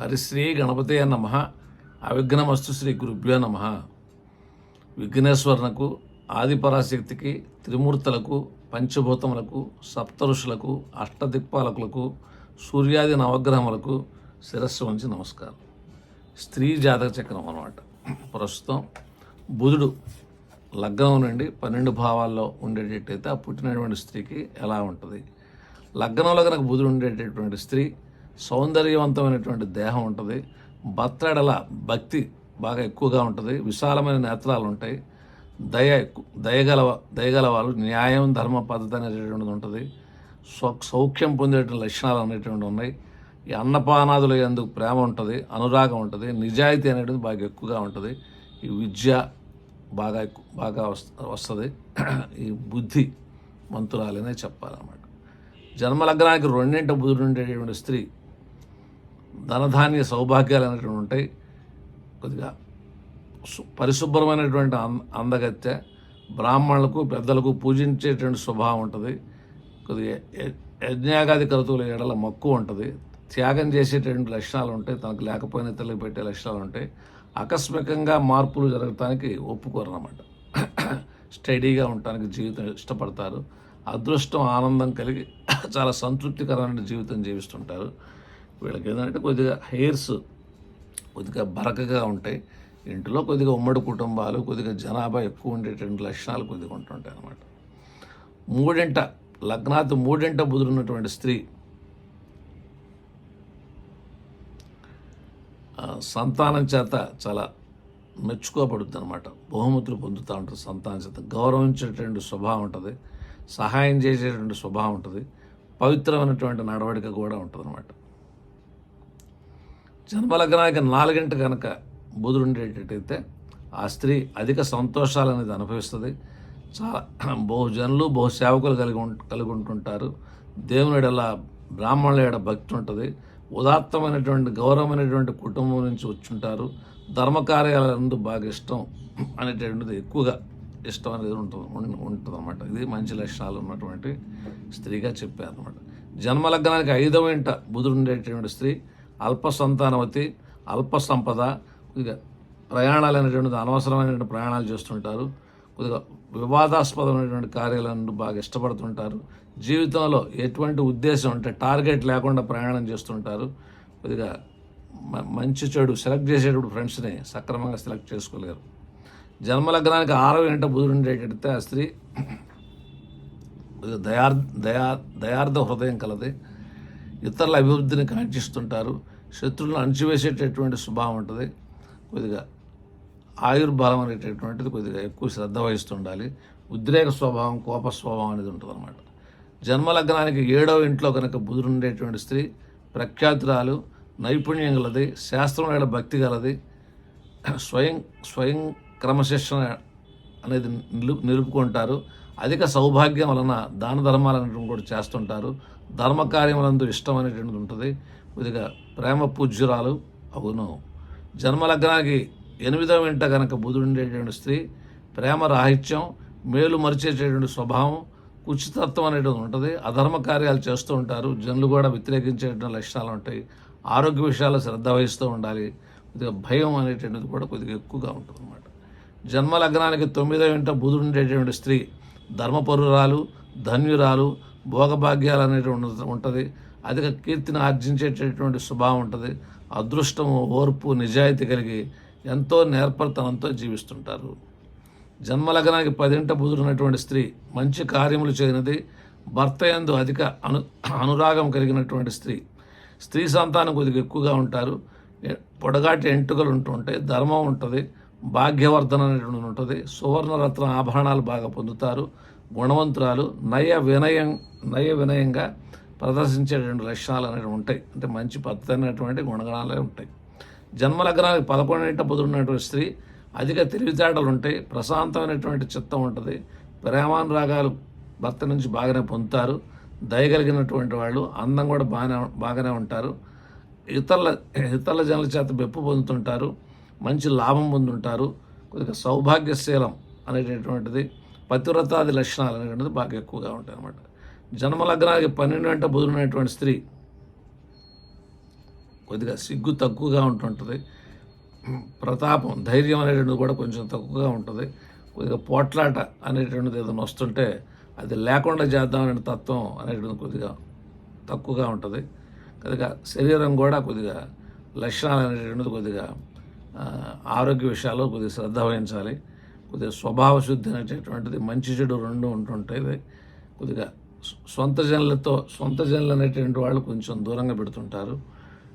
హరిశ్రీ గణపతే నమ. అవిఘ్నమస్తు శ్రీ గురుభ్యో నమ. విఘ్నేశ్వరునకు ఆదిపరాశక్తికి త్రిమూర్తులకు పంచభూతములకు సప్తఋషులకు అష్టదిక్పాలకులకు సూర్యాది నవగ్రహములకు శిరస్సు వంచి నమస్కారం. స్త్రీ జాతక చక్రం అనమాట ప్రస్తుతం బుధుడు లగ్నం నుండి పన్నెండు భావాల్లో ఉండేటట్టయితే ఆ పుట్టినటువంటి స్త్రీకి ఎలా ఉంటుంది? లగ్నంలో కనుక బుధుడు ఉండేటటువంటి స్త్రీ సౌందర్యవంతమైనటువంటి దేహం ఉంటుంది. బత్తడల భక్తి బాగా ఎక్కువగా ఉంటుంది. విశాలమైన నేత్రాలు ఉంటాయి. దయ ఎక్కు- దయగల దయగల వాళ్ళు న్యాయం ధర్మ పద్ధతి అనేటటువంటిది ఉంటుంది. స్వ సౌఖ్యం పొందేటువంటి లక్షణాలు అనేటువంటివి ఉన్నాయి. ఈ అన్నపానాదుల ఎందుకు ప్రేమ ఉంటుంది అనురాగం ఉంటుంది నిజాయితీ అనేటువంటిది బాగా ఎక్కువగా ఉంటుంది. ఈ విద్య బాగా ఎక్కు- బాగా వస్తుంది. ఈ బుద్ధి మంతురాలనే చెప్పాలన్నమాట. జన్మలగ్నానికి రెండింటి బుధుడు ఉండేటువంటి స్త్రీ ధనధాన్య సౌభాగ్యాలు అనేటువంటి ఉంటాయి. కొద్దిగా పరిశుభ్రమైనటువంటి అంద బ్రాహ్మణులకు పెద్దలకు పూజించేటువంటి స్వభావం ఉంటుంది. కొద్దిగా యజ్ఞాగాది కరుతువుల ఎడల మక్కువ ఉంటుంది. త్యాగం చేసేటువంటి లక్షణాలు ఉంటాయి. తనకు లేకపోయినా ఇతరులకు పెట్టే లక్షణాలు ఉంటాయి. ఆకస్మికంగా మార్పులు జరగటానికి ఒప్పుకోరు అన్నమాట స్టడీగా ఉండటానికి జీవితం ఇష్టపడతారు. అదృష్టం ఆనందం కలిగి చాలా సంతృప్తికరమైన జీవితం జీవిస్తుంటారు. వీళ్ళకి ఏంటంటే కొద్దిగా హెయిర్స్ కొద్దిగా బరకగా ఉంటాయి. ఇంట్లో కొద్దిగా ఉమ్మడి కుటుంబాలు కొద్దిగా జనాభా ఎక్కువ ఉండేటువంటి లక్షణాలు కొద్దిగా ఉంటుంటాయి అన్నమాట. మూడింట లగ్నాత్ మూడింట బుదురున్నటువంటి స్త్రీ సంతానం చేత చాలా మెచ్చుకోబడుద్ది అనమాట బహుమతులు పొందుతూ ఉంటుంది సంతానం చేత. గౌరవించేటువంటి స్వభావం ఉంటుంది. సహాయం చేసేటువంటి స్వభావం ఉంటుంది. పవిత్రమైనటువంటి నడవడిక కూడా ఉంటుంది అనమాట జన్మలగ్నానికి నాలుగింట కనుక బుధుడు ఉండేటట్టయితే ఆ స్త్రీ అధిక సంతోషాలు అనేది అనుభవిస్తుంది. చాలా బహుజనులు బహు సేవకులు కలిగి కలిగి ఉంటుంటారు. దేవుని ఎడల బ్రాహ్మణుల ఎడ భక్తి ఉంటుంది. ఉదాత్తమైనటువంటి గౌరవమైనటువంటి కుటుంబం నుంచి వచ్చుంటారు. ధర్మకార్యాలందు బాగా ఇష్టం అనేటటువంటిది ఎక్కువగా ఇష్టం అనేది ఉంటుంది ఉంటుంది అనమాట ఇది మంచి లక్షణాలు ఉన్నటువంటి స్త్రీగా చెప్పారు అనమాట జన్మలగ్నానికి ఐదవ ఇంట బుధుడు ఉండేటువంటి స్త్రీ అల్ప సంతానవతి అల్ప సంపద కొద్దిగా ప్రయాణాలు అనేటువంటిది అనవసరమైనటువంటి ప్రయాణాలు చేస్తుంటారు. కొద్దిగా వివాదాస్పదమైనటువంటి కార్యాలను బాగా ఇష్టపడుతుంటారు. జీవితంలో ఎటువంటి ఉద్దేశం అంటే టార్గెట్ లేకుండా ప్రయాణం చేస్తుంటారు. కొద్దిగా మ- మంచి చెడు సెలెక్ట్ చేసేటప్పుడు ఫ్రెండ్స్ని సక్రమంగా సెలెక్ట్ చేసుకోలేరు. జన్మలగ్నానికి ఆరవ ఇంట బుధుడు ఆ స్త్రీ దయార్ దయా దయార్థ హృదయం కలది. ఇతరుల అభివృద్ధిని కాంక్షిస్తుంటారు. శత్రువులను అణచివేసేటటువంటి స్వభావం ఉంటుంది. కొద్దిగా ఆయుర్బలం అనేటటువంటిది కొద్దిగా ఎక్కువ శ్రద్ధ వహిస్తుండాలి. ఉద్రేక స్వభావం కోప స్వభావం అనేది ఉంటుంది అనమాట జన్మలగ్నానికి ఏడవ ఇంట్లో కనుక బుధుడు ఉండేటువంటి స్త్రీ ప్రఖ్యాతురాలు నైపుణ్యం గలది శాస్త్రం మీద భక్తి గలది స్వయం స్వయం క్రమశిక్షణ అనేది నిలు నిలుపుకుంటారు. అధిక సౌభాగ్యం వలన దాన ధర్మాలు అనేటువంటి కూడా చేస్తుంటారు. ధర్మ కార్యములందు ఇష్టం అనేటువంటిది ఉంటుంది. కొద్దిగా ప్రేమ పూజ్యురాలు అవును. జన్మలగ్నానికి ఎనిమిదవ వెంట కనుక బుధుడు ఉండేటువంటి స్త్రీ ప్రేమ రాహిత్యం మేలు మరిచేటటువంటి స్వభావం కుచితత్వం అనేటువంటి ఉంటుంది. అధర్మ కార్యాలు చేస్తూ ఉంటారు. జనులు కూడా వ్యతిరేకించేటువంటి లక్షణాలు ఉంటాయి. ఆరోగ్య విషయాల్లో శ్రద్ధ వహిస్తూ ఉండాలి. కొద్దిగా భయం అనేటువంటిది కూడా కొద్దిగా ఎక్కువగా ఉంటుంది అన్నమాట జన్మ లగ్నానికి తొమ్మిదో ఇంట బుధుడు ఉండేటువంటి స్త్రీ ధర్మపరురాలు ధన్యురాలు భోగభాగ్యాలు అనేటువంటి ఉంటుంది. అధిక కీర్తిని ఆర్జించేటటువంటి స్వభావం ఉంటుంది. అదృష్టము ఓర్పు నిజాయితీ కలిగి ఎంతో నేర్పరితనంతో జీవిస్తుంటారు. జన్మలగ్నానికి పదింట బుధుడున్నటువంటి స్త్రీ మంచి కార్యములు చేయనది భర్త యందు అధిక అను అనురాగం కలిగినటువంటి స్త్రీ స్త్రీ సంతానం కొద్దిగా ఎక్కువగా ఉంటారు. పొడగాటి ఎంటుకలు ఉంటుంటాయి ధర్మం ఉంటుంది. భాగ్యవర్ధన అనేటువంటి ఉంటుంది. సువర్ణరత్న ఆభరణాలు బాగా పొందుతారు. గుణవంతురాలు నయ వినయం నయ వినయంగా ప్రదర్శించేటువంటి లక్షణాలు అనేవి ఉంటాయి. అంటే మంచి పద్ధతి అనేటువంటి గుణగణాలే ఉంటాయి. జన్మలగ్నానికి పదకొండింట బుధుడున్నటువంటి స్త్రీ అధిక తెలివితేటలు ఉంటాయి. ప్రశాంతమైనటువంటి చిత్తం ఉంటుంది. ప్రేమానురాగాలు భర్త నుంచి బాగానే పొందుతారు. దయగలిగినటువంటి వాళ్ళు అందం కూడా బాగానే బాగానే ఉంటారు. ఇతరుల ఇతరుల జనుల చేత మెప్పు పొందుతుంటారు. మంచి లాభం పొందుంటారు. కొద్దిగా సౌభాగ్యశీలం అనేటటువంటిది పతివ్రతాది లక్షణాలు అనేటువంటిది బాగా ఎక్కువగా ఉంటాయి అన్నమాట జన్మలగ్నానికి పన్నెండు గంట బుధుడున్నటువంటి స్త్రీ కొద్దిగా సిగ్గు తక్కువగా ఉంటుంటుంది. ప్రతాపం ధైర్యం అనేటువంటిది కూడా కొంచెం తక్కువగా ఉంటుంది. కొద్దిగా పోట్లాట అనేటువంటిది ఏదైనా వస్తుంటే అది లేకుండా చేద్దామనే తత్వం అనేటువంటిది కొద్దిగా తక్కువగా ఉంటుంది. కొద్దిగా శరీరం కూడా కొద్దిగా లక్షణాలు అనేటువంటిది కొద్దిగా ఆరోగ్య విషయాల్లో కొద్దిగా శ్రద్ధ వహించాలి. కొద్దిగా స్వభావ శుద్ధి అనేటటువంటిది మంచి చెడు రెండు ఉంటుంటాయి. కొద్దిగా సొంత జనులతో సొంత జనులు అనేటువంటి వాళ్ళు కొంచెం దూరంగా పెడుతుంటారు.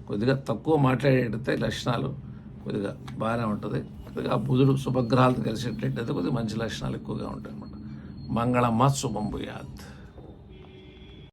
కొద్దిగా తక్కువ మాట్లాడేటైతే లక్షణాలు కొద్దిగా బాగానే ఉంటుంది. కొద్దిగా బుధుడు శుభగ్రహాలతో కలిసేటట్టయితే కొద్దిగా మంచి లక్షణాలు ఎక్కువగా ఉంటాయి అన్నమాట మంగళమ్మ శుభం భూయాత్.